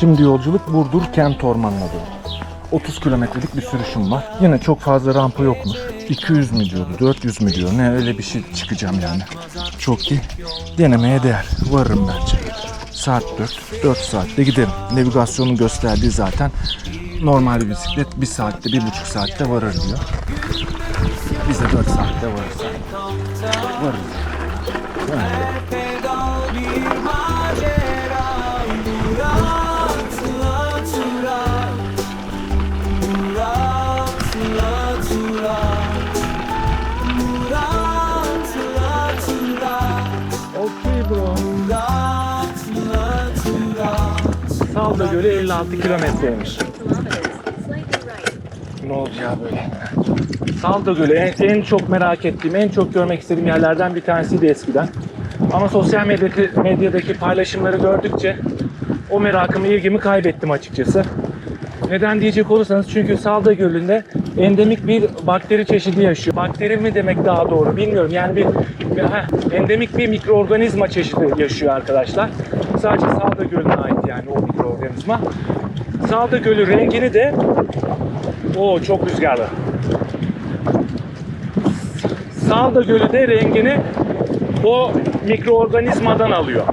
Şimdi yolculuk Burdur Kent Ormanı'na doğru. 30 kilometrelik bir sürüşüm var. Yine çok fazla rampa yokmuş. 200 mü diyordu, 400 mü diyor. Ne öyle bir şey çıkacağım yani. Çok iyi. Denemeye değer. Varırım bence. Saat 4. 4 saatte giderim. Navigasyonun gösterdiği zaten normal bir bisiklet 1 saatte, 1,5 saatte varır diyor. Biz de 4 saatte varırsak varırız. Gölü 56 kilometreymiş. Ne olacağı böyle. Salda Gölü en, en çok merak ettiğim, en çok görmek istediğim yerlerden bir tanesiydi eskiden. Ama sosyal medyadaki, medyadaki paylaşımları gördükçe o merakımı, ilgimi kaybettim açıkçası. Neden diyecek olursanız çünkü Salda Gölü'nde endemik bir bakteri çeşidi yaşıyor. Bakteri mi demek daha doğru bilmiyorum. Yani bir, bir heh, endemik bir mikroorganizma çeşidi yaşıyor arkadaşlar. Sadece Salda Gölü'ne ait yani o mikroorganizma. Salda Gölü rengini de o çok rüzgarlı. Salda Gölü de rengini o mikroorganizmadan alıyor.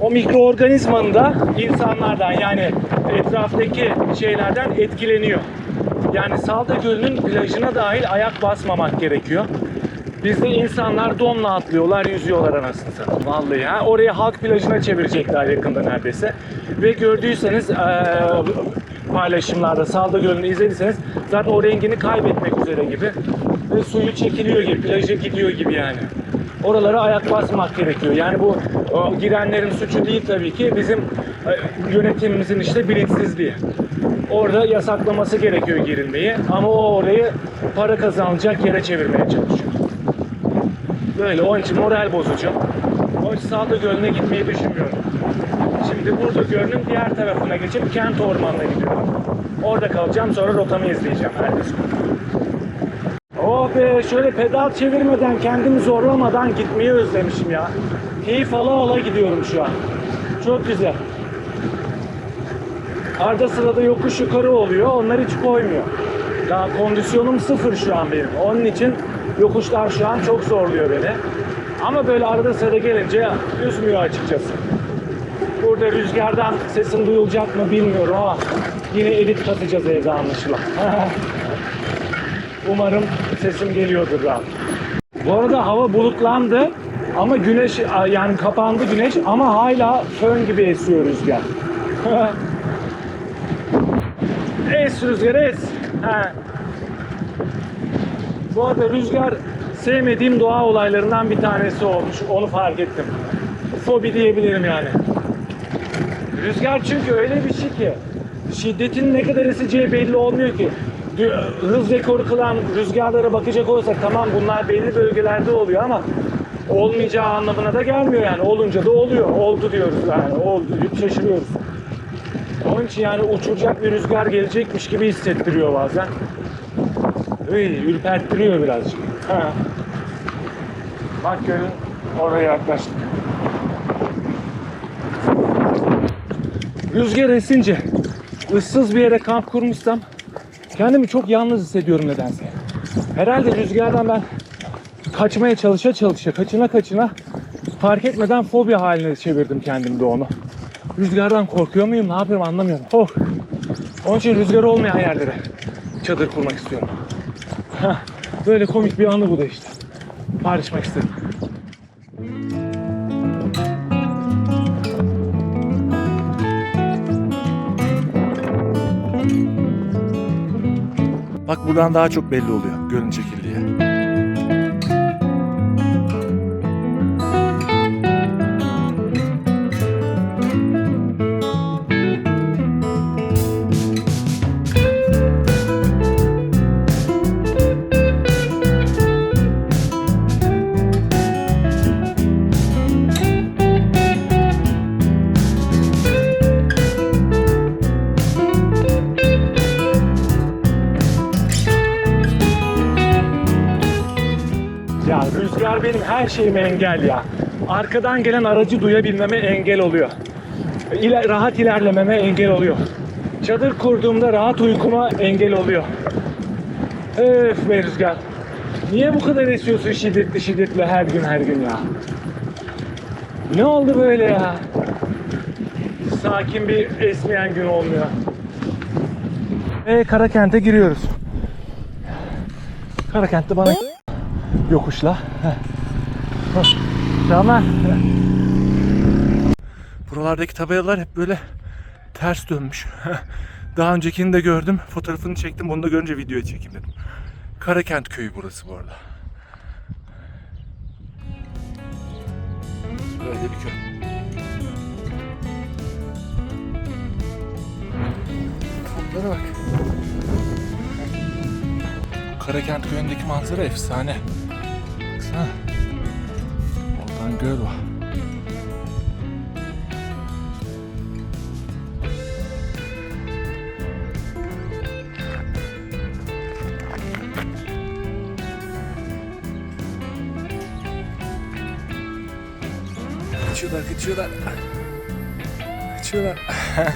O mikroorganizmanın da insanlardan yani etraftaki şeylerden etkileniyor. Yani Salda Gölü'nün plajına dahil ayak basmamak gerekiyor. Bizde insanlar donla atlıyorlar, yüzüyorlar anasını satayım. Vallahi ha. Oraya halk plajına çevirecekler yakında neredeyse. Ve gördüyseniz eee, paylaşımlarda Salda Gölü'nü izlediyseniz zaten o rengini kaybetmek üzere gibi. Ve suyu çekiliyor gibi, plaja gidiyor gibi yani. Oralara ayak basmak gerekiyor. Yani bu o, girenlerin suçu değil tabii ki. Bizim e, yönetimimizin işte bilinçsizliği. Orada yasaklaması gerekiyor girilmeyi. Ama o orayı para kazanılacak yere çevirmeye çalışıyor. Böyle onun için moral bozucu. Onun için Salda Gölü'ne gitmeyi düşünmüyorum. Şimdi burada Gölü'nün diğer tarafına geçip Kent Ormanı'na gidiyorum. Orada kalacağım sonra rotamı izleyeceğim ertesi. Oh be şöyle pedal çevirmeden kendimi zorlamadan gitmeyi özlemişim ya. Keyif ala ala gidiyorum şu an. Çok güzel. Arada sırada yokuş yukarı oluyor. Onlar hiç koymuyor. Daha kondisyonum sıfır şu an benim. Onun için yokuşlar şu an çok zorluyor beni. Ama böyle arada sırada gelince üzmüyor açıkçası. Burada rüzgardan sesim duyulacak mı bilmiyorum ama yine edit katacağız evde anlaşılan. Umarım sesim geliyordur rahat. Bu arada hava bulutlandı ama güneş yani kapandı güneş ama hala fön gibi esiyor rüzgar. es rüzgar es. He. Bu arada rüzgar sevmediğim doğa olaylarından bir tanesi olmuş. Onu fark ettim. Fobi diyebilirim yani. Rüzgar çünkü öyle bir şey ki şiddetin ne kadar eseceği belli olmuyor ki. Hız rekoru kılan rüzgarlara bakacak olursak tamam bunlar belli bölgelerde oluyor ama olmayacağı anlamına da gelmiyor yani. Olunca da oluyor. Oldu diyoruz yani. Oldu şaşırıyoruz. Onun için yani uçuracak bir rüzgar gelecekmiş gibi hissettiriyor bazen. Iy, ürperttiriyor birazcık. Ha. Bak görün oraya yaklaştık. Rüzgar esince ıssız bir yere kamp kurmuşsam kendimi çok yalnız hissediyorum nedense. Herhalde rüzgardan ben kaçmaya çalışa çalışa, kaçına kaçına fark etmeden fobi haline çevirdim kendimde onu. Rüzgardan korkuyor muyum, ne yapıyorum anlamıyorum. Oh. Onun için rüzgar olmayan yerlere çadır kurmak istiyorum. Böyle komik bir anı bu da işte. Paylaşmak istedim. Bak buradan daha çok belli oluyor gölün çekildiği. Her şeyime engel ya. Arkadan gelen aracı duyabilmeme engel oluyor. ile- rahat ilerlememe engel oluyor. Çadır kurduğumda rahat uykuma engel oluyor. Öf be Rüzgar. Niye bu kadar esiyorsun şiddetli şiddetli her gün her gün ya? Ne oldu böyle ya? Sakin bir esmeyen gün olmuyor. Ve Karakent'e giriyoruz. Karakent'te bana yokuşla. Heh. Tamam. Buralardaki tabelalar hep böyle ters dönmüş. Daha öncekini de gördüm. Fotoğrafını çektim. Bunu da görünce videoya çekeyim dedim. Karakent köyü burası bu arada. Böyle bir köy. Toplara bak. Karakent köyündeki manzara efsane. Baksana. Kaçıyorlar.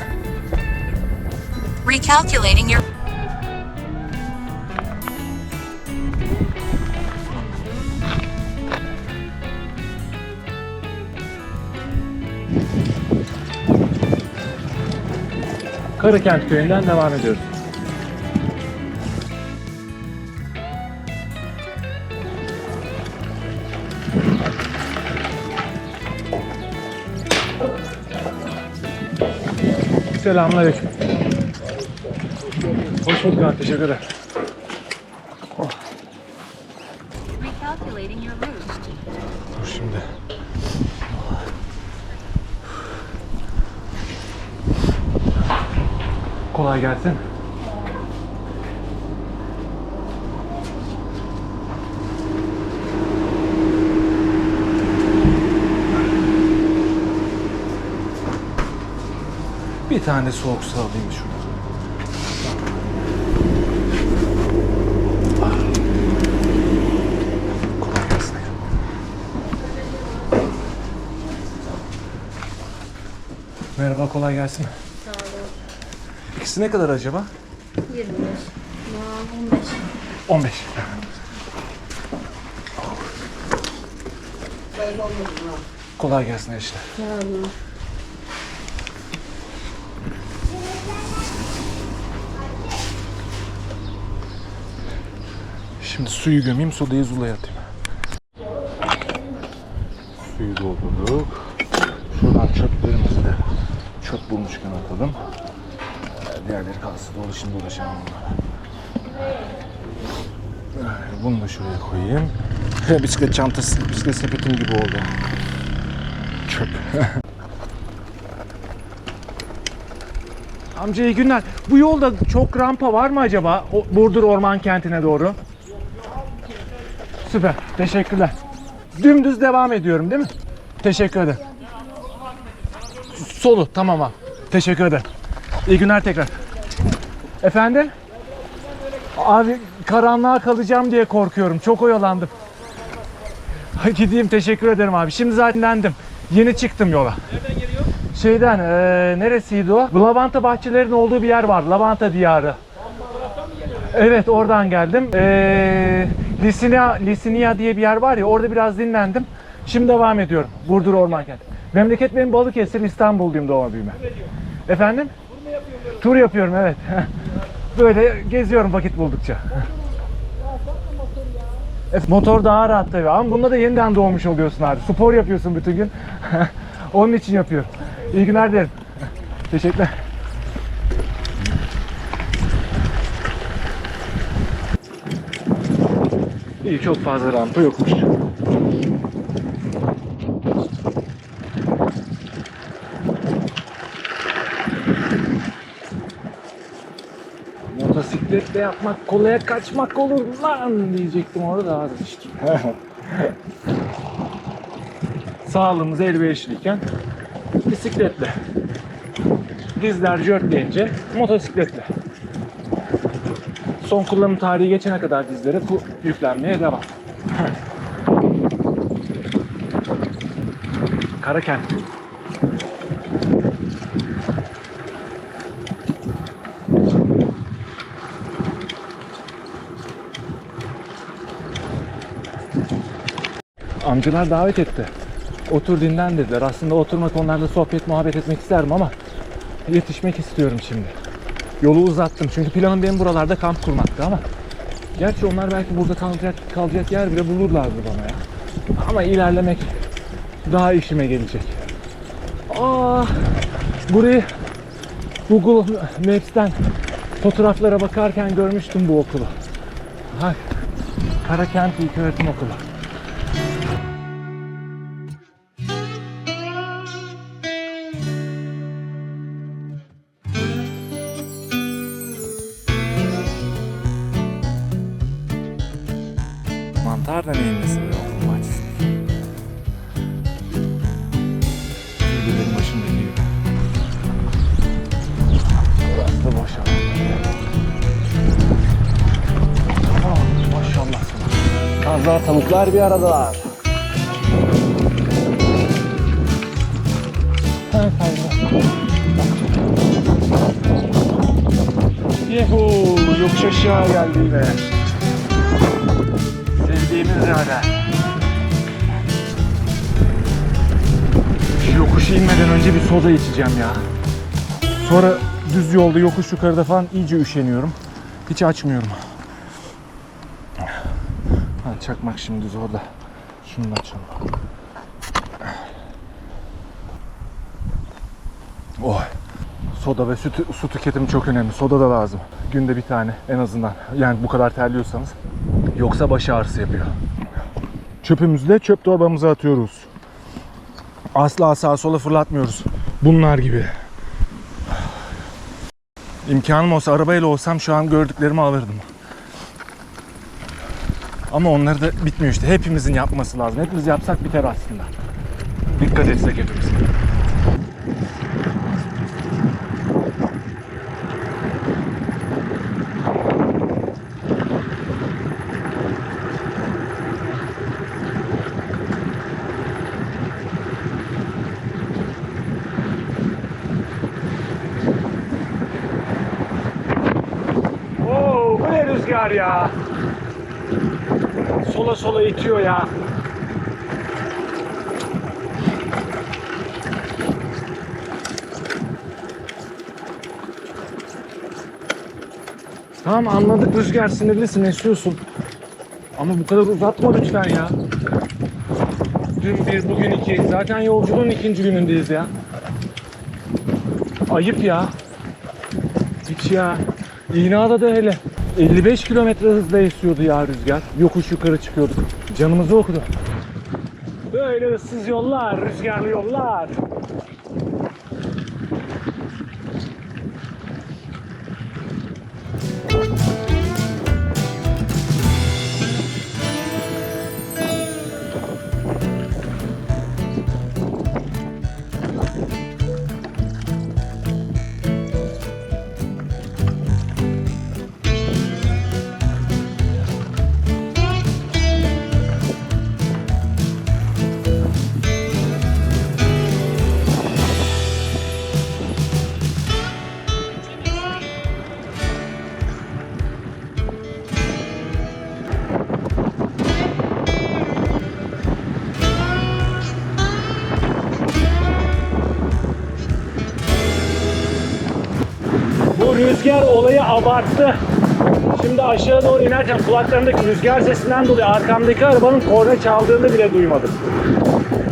Recalculating your Karakent köyünden devam ediyoruz. Selamünaleyküm. Hoş bulduk teşekkür ederim. Kolay gelsin. Bir tane soğuk su alayım gelsin. Merhaba, kolay gelsin. İkisi ne kadar acaba? 25. Ya 15. 15. Kolay gelsin işte. Şimdi suyu gömeyim, sodayı zulaya atayım. Suyu doldurduk. Şuradan çöplerimizi de çöp bulmuşken atalım. Diğerleri kalsın, dolaşın dolaşalım bunlar. Ee, Bunu da şuraya koyayım. bisiklet çantası, bisiklet sepetim gibi oldu. Çöp. Amca iyi günler. Bu yolda çok rampa var mı acaba? O Burdur Orman Kenti'ne doğru. Süper. Teşekkürler. Dümdüz devam ediyorum değil mi? Teşekkür ederim. Solu tamam abi. Teşekkür ederim. İyi günler tekrar. Efendim? Abi karanlığa kalacağım diye korkuyorum. Çok oyalandım. Gideyim teşekkür ederim abi. Şimdi zaten dendim. Yeni çıktım yola. Nereden geliyor? Şeyden eee neresiydi o? Bu lavanta bahçelerinin olduğu bir yer var. Lavanta diyarı. Evet oradan geldim. Ee, Lisinia, Lisinia diye bir yer var ya orada biraz dinlendim. Şimdi devam ediyorum. Burdur Orman Kenti. Memleket benim Balıkesir, İstanbul'duyum doğma büyüme. Efendim? Tur yapıyorum evet. Böyle geziyorum vakit buldukça. Evet, motor daha rahat tabii ama bunda da yeniden doğmuş oluyorsun abi. Spor yapıyorsun bütün gün. Onun için yapıyorum. İyi günler dilerim. Teşekkürler. İyi çok fazla rampa yokmuş. Motosikletle yapmak kolaya kaçmak olur lan diyecektim orada da vazgeçtim. Sağlığımız elverişliyken bisikletle. Dizler jörtleyince motosikletle. Son kullanım tarihi geçene kadar dizlere yüklenmeye devam. Karakent. Amcalar davet etti. Otur dinlen dediler. Aslında oturmak onlarla sohbet muhabbet etmek isterim ama yetişmek istiyorum şimdi. Yolu uzattım çünkü planım benim buralarda kamp kurmaktı ama gerçi onlar belki burada kalacak kalacak yer bile bulurlardı bana ya. Ama ilerlemek daha işime gelecek. Aa, burayı Google Maps'ten fotoğraflara bakarken görmüştüm bu okulu. Ha, Karakent İlköğretim Okulu. Sana. Kazlar tavuklar bir aradalar. Yuhu, yokuş aşağı geldi yine. Sevdiğimiz yerden. Şu yokuşu inmeden önce bir soda içeceğim ya. Sonra düz yolda yokuş yukarıda falan iyice üşeniyorum. Hiç açmıyorum. Çakmak şimdi zorda. Şunu açalım. Oh. Soda ve süt, su tüketimi çok önemli. Soda da lazım. Günde bir tane en azından. Yani bu kadar terliyorsanız. Yoksa baş ağrısı yapıyor. Çöpümüzü de çöp torbamıza atıyoruz. Asla sağa sola fırlatmıyoruz. Bunlar gibi. İmkanım olsa arabayla olsam şu an gördüklerimi alırdım. Ama onları da bitmiyor işte. Hepimizin yapması lazım. Hepimiz yapsak biter aslında. Dikkat etsek hepimiz. Oo, bu ne rüzgar ya? Sola sola itiyor ya. Tamam anladık rüzgar sinirlisin esiyorsun. Ama bu kadar uzatma lütfen ya. Dün bir, bugün iki. Zaten yolculuğun ikinci günündeyiz ya. Ayıp ya. Hiç ya. İğneada da hele. 55 kilometre hızla esiyordu ya rüzgar. Yokuş yukarı çıkıyorduk. Canımızı okudu. Böyle ıssız yollar, rüzgarlı yollar. Rüzgar olayı abarttı. Şimdi aşağı doğru inerken kulaklarımdaki rüzgar sesinden dolayı arkamdaki arabanın korna çaldığını bile duymadım.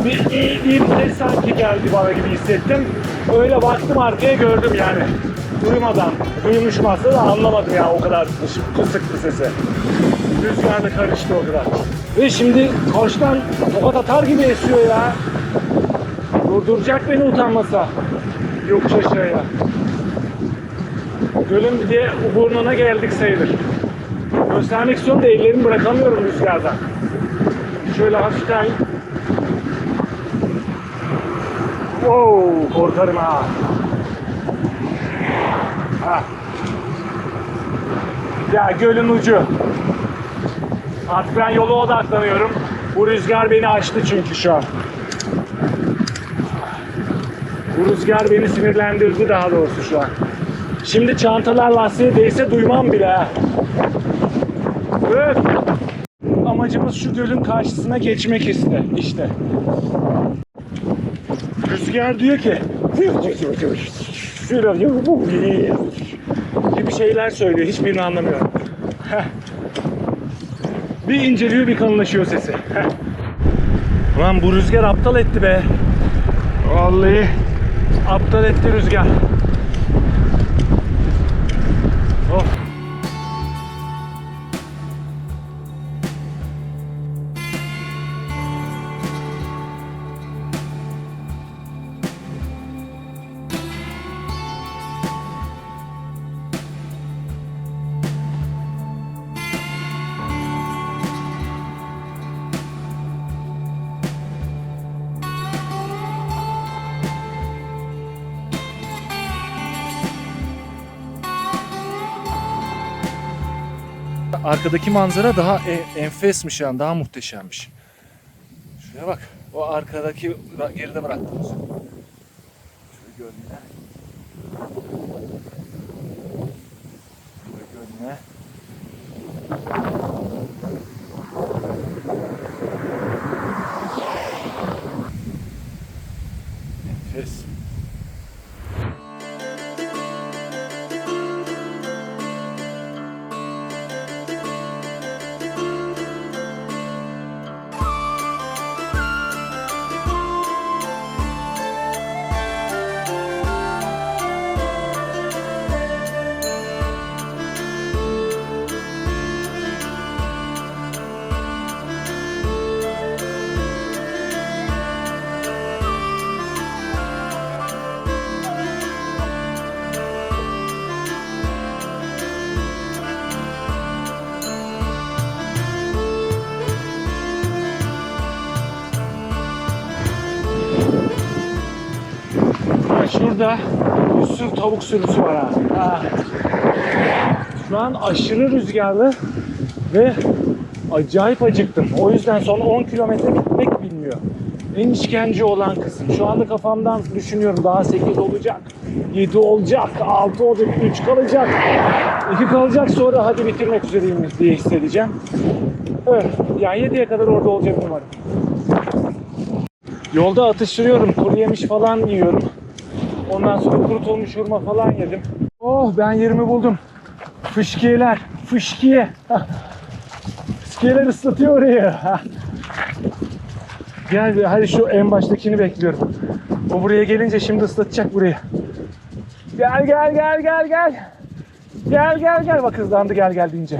Bir iyi bir ses sanki geldi bana gibi hissettim. Öyle baktım arkaya gördüm yani. Duymadan, duymuşum aslında da anlamadım ya o kadar kısıktı sesi. Rüzgar da karıştı o kadar. Ve şimdi koçtan tokat atar gibi esiyor ya. Durduracak beni utanmasa. Yokuş aşağıya. Gölün bir de burnuna geldik sayılır. Göstermek istiyorum da ellerimi bırakamıyorum rüzgardan. Şöyle hafiften Wow, korkarım ha. Ya gölün ucu. Artık ben yola odaklanıyorum. Bu rüzgar beni açtı çünkü şu an. Bu rüzgar beni sinirlendirdi daha doğrusu şu an. Şimdi çantalar lastiğe değse duymam bile. Öf. amacımız şu gölün karşısına geçmek iste, işte. Rüzgar diyor ki gibi şeyler söylüyor. Hiçbirini anlamıyorum. Heh. bir inceliyor bir kalınlaşıyor sesi. Heh. Ulan bu rüzgar aptal etti be. Vallahi aptal etti rüzgar. Arkadaki manzara daha e- enfesmiş yani daha muhteşemmiş. Şuraya bak. O arkadaki geride bıraktığımız. Şöyle gölüne. Şöyle gölüne. Ha, şurada bir sürü tavuk sürüsü var ha. Ha. Şu an aşırı rüzgarlı ve acayip acıktım. O yüzden son 10 kilometre gitmek bilmiyor. En işkence olan kısım. Şu anda kafamdan düşünüyorum daha 8 olacak, 7 olacak, 6 olacak, 3 kalacak, 2 kalacak sonra hadi bitirmek üzereyim diye hissedeceğim. Evet, yani 7'ye kadar orada olacak umarım. Yolda atıştırıyorum, kuru yemiş falan yiyorum. Ondan sonra kurutulmuş hurma falan yedim. Oh ben 20 buldum. Fışkiyeler, fışkiye. Fışkiyeler ıslatıyor orayı. Gel hadi şu en baştakini bekliyorum. O buraya gelince şimdi ıslatacak burayı. Gel gel gel gel gel. Gel gel gel bak hızlandı gel gel deyince.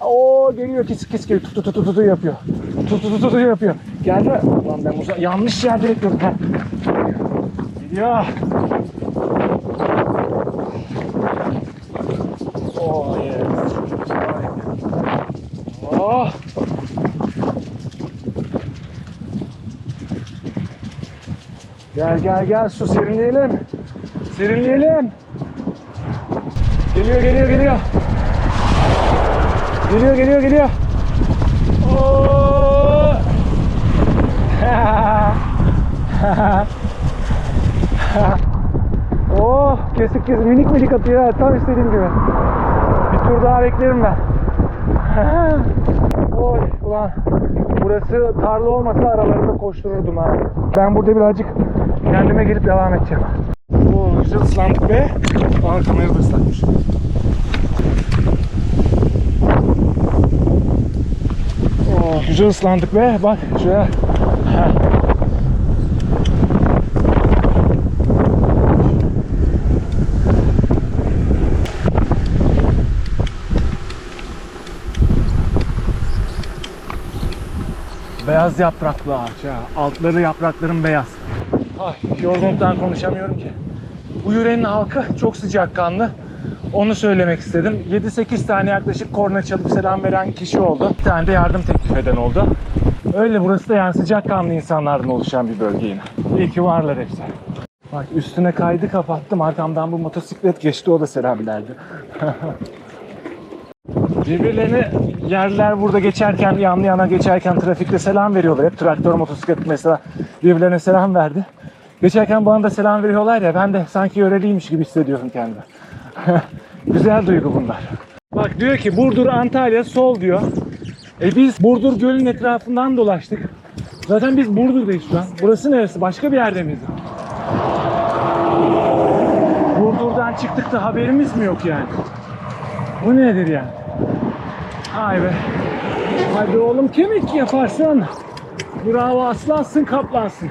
Oo geliyor kis kis geliyor. Tut tut tut tut yapıyor. Tut tut tut tut yapıyor. Geldi. Lan ben uza- yanlış yerde bekliyorum. Ha. Geliyor. Gel gel gel su serinleyelim. Serinleyelim. Geliyor geliyor geliyor. Geliyor geliyor geliyor. Oo. oh kesik kesik minik minik atıyor tam istediğim gibi. Bir tur daha beklerim ben. Oy ulan burası tarla olmasa aralarında koştururdum ha. Ben burada birazcık kendime gelip devam edeceğim. Oo güzel ıslandık be. Aa kamerayı da ıslatmış. Oo, güzel ıslandık be. Bak şuraya. Beyaz yapraklı ağaç ya. Altları yaprakların beyaz. Ay, yorgunluktan konuşamıyorum ki. Bu yüreğin halkı çok sıcakkanlı. Onu söylemek istedim. 7-8 tane yaklaşık korna çalıp selam veren kişi oldu. Bir tane de yardım teklif eden oldu. Öyle burası da yani sıcakkanlı insanlardan oluşan bir bölge yine. İyi ki varlar hepsi. Bak üstüne kaydı kapattım. Arkamdan bu motosiklet geçti. O da selam verdi. Birbirlerine yerler burada geçerken, yan yana geçerken trafikte selam veriyorlar. Hep traktör, motosiklet mesela birbirlerine selam verdi. Geçerken bana da selam veriyorlar ya ben de sanki yöreliymiş gibi hissediyorum kendimi. Güzel duygu bunlar. Bak diyor ki Burdur Antalya sol diyor. E biz Burdur Gölü'nün etrafından dolaştık. Zaten biz Burdur'dayız şu an. Burası neresi? Başka bir yerde miyiz? Burdur'dan çıktık da haberimiz mi yok yani? Bu nedir yani? Ay be. Hadi oğlum kemik yaparsan. Bravo aslansın kaplansın.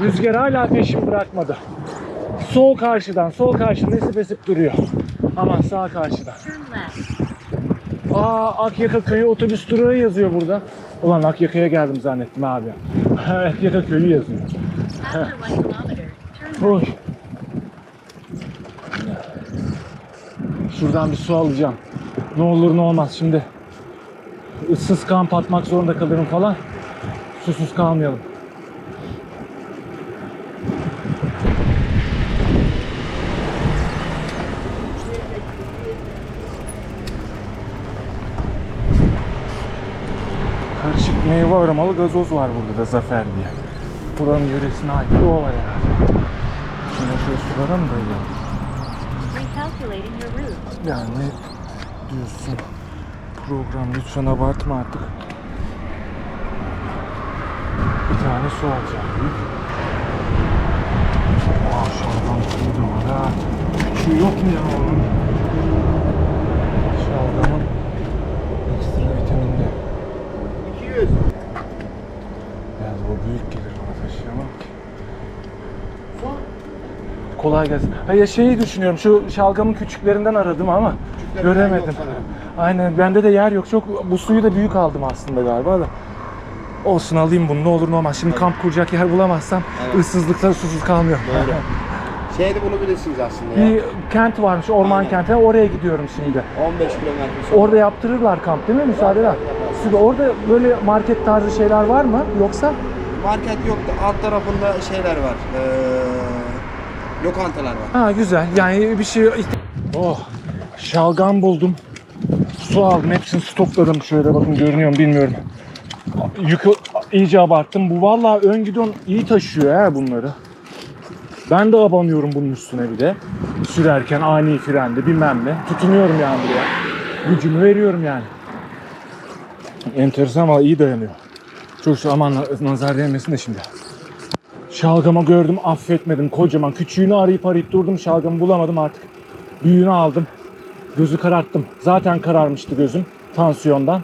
Rüzgar hala peşimi bırakmadı. Sol karşıdan, sol karşıdan esip esip duruyor. Ama sağ karşıdan. Aa Akyaka Köyü otobüs durağı yazıyor burada. Ulan Akyaka'ya geldim zannettim abi. Akyaka Köyü yazıyor. Oy. Şuradan bir su alacağım. Ne olur ne olmaz şimdi. ıssız kamp atmak zorunda kalırım falan. Susuz kalmayalım. Karışık meyve aromalı gazoz var burada da Zafer diye. Buranın yöresine ait o var herhalde. Şuna şöyle sulara mı. Yani diyorsun? Program lütfen abartma artık. Bir tane su alacağım. Maşallah suyu da var ha. Küçüğü yok mu ya onun? Şalgamın ekstra vitaminli. 200. Yani o büyük gelir bana taşıyamam ki. Kolay gelsin. Ha ya şeyi düşünüyorum şu şalgamın küçüklerinden aradım ama göremedim. Aynen bende de yer yok. Çok bu suyu da büyük aldım aslında galiba da. Olsun alayım bunu ne olur ne olmaz. Şimdi kamp kuracak yer bulamazsam Evet. ıssızlıkta susuz kalmıyorum. Doğru. Şeyde bunu bilirsiniz aslında ya. Bir kent varmış orman Aynen. kenti. Oraya gidiyorum şimdi. 15 kilometre. Orada yaptırırlar kamp değil mi? Müsaadeler. Süper. Orada böyle market tarzı şeyler var mı? Yoksa? Market yok da alt tarafında şeyler var. Ee, lokantalar var. Ha güzel. Yani bir şey Oh. Şalgam buldum. Su aldım. Hepsini stokladım. Şöyle bakın görünüyor mu bilmiyorum. Yükü iyice abarttım. Bu vallahi ön gidon iyi taşıyor ha bunları. Ben de abanıyorum bunun üstüne bir de. Sürerken ani frende bilmem ne. Tutunuyorum yani buraya. Gücümü veriyorum yani. Enteresan ama iyi dayanıyor. Çok şu aman nazar değmesin de şimdi. Şalgamı gördüm affetmedim kocaman. Küçüğünü arayıp arayıp durdum şalgamı bulamadım artık. Büyüğünü aldım. Gözü kararttım. Zaten kararmıştı gözüm tansiyondan.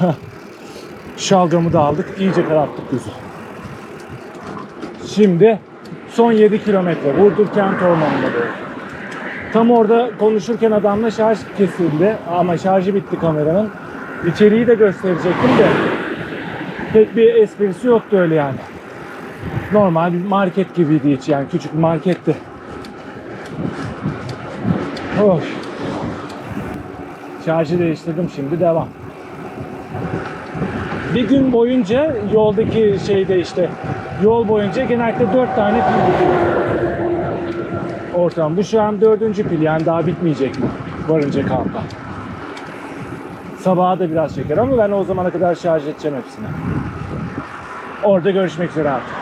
Şalgamı da aldık. iyice kararttık gözü. Şimdi son 7 kilometre Burdur kent ormanına. Tam orada konuşurken adamla şarj kesildi ama şarjı bitti kameranın. İçeriği de gösterecektim de pek bir esprisi yoktu öyle yani. Normal bir market gibiydi hiç yani küçük bir marketti. Hoş. Şarjı değiştirdim şimdi devam. Bir gün boyunca yoldaki şeyde işte yol boyunca genellikle 4 tane pil. Ortam. Bu şu an dördüncü pil yani daha bitmeyecek mi? Varınca kampa. Sabaha da biraz çeker ama ben o zamana kadar şarj edeceğim hepsini. Orada görüşmek üzere artık.